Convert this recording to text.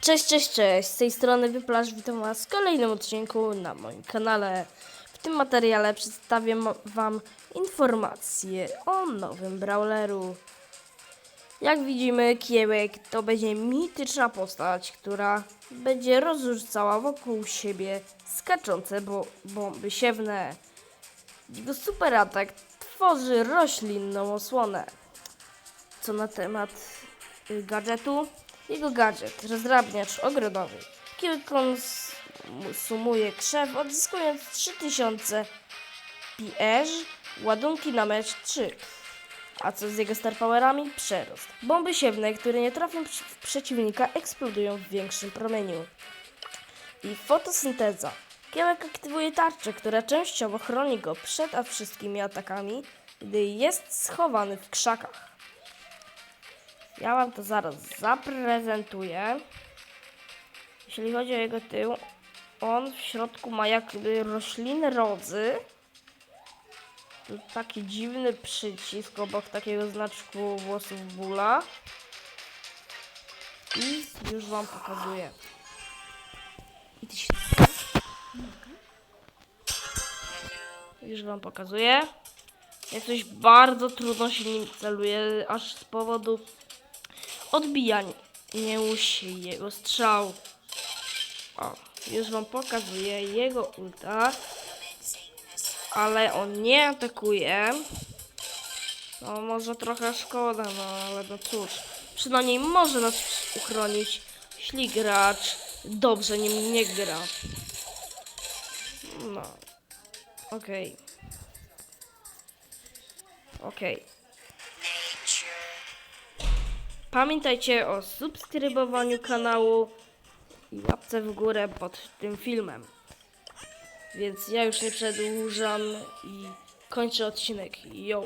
Cześć, cześć, cześć. Z tej strony Wyplaż. Witam Was w kolejnym odcinku na moim kanale. W tym materiale przedstawię Wam informacje o nowym brawleru. Jak widzimy, Kiełek to będzie mityczna postać, która będzie rozrzucała wokół siebie skaczące bo bomby siewne. Jego super atak tworzy roślinną osłonę. Co na temat y, gadżetu? Jego gadżet, rozdrabniacz ogrodowy. Kilkon s- mu- sumuje krzew, odzyskując 3000 PEż, ładunki na mecz 3. A co z jego star powerami? Przerost. Bomby siewne, które nie trafią w przeciwnika, eksplodują w większym promieniu. I fotosynteza. Kiełek aktywuje tarczę, która częściowo chroni go przed a wszystkimi atakami, gdy jest schowany w krzakach. Ja wam to zaraz zaprezentuję. Jeśli chodzi o jego tył, on w środku ma jakby rośliny rodzy. Tu taki dziwny przycisk obok takiego znaczku włosów bóla. I już wam pokazuję. Już wam pokazuję. Jak coś bardzo trudno się nim celuje, aż z powodu odbijania się jego strzał. O, już wam pokazuję jego ulta. Ale on nie atakuje. No może trochę szkoda, no ale no cóż. Przynajmniej może nas uchronić, jeśli gracz dobrze nim nie gra. No. Okej. Okej. Pamiętajcie o subskrybowaniu kanału i łapce w górę pod tym filmem. Więc ja już nie przedłużam i kończę odcinek. Yo!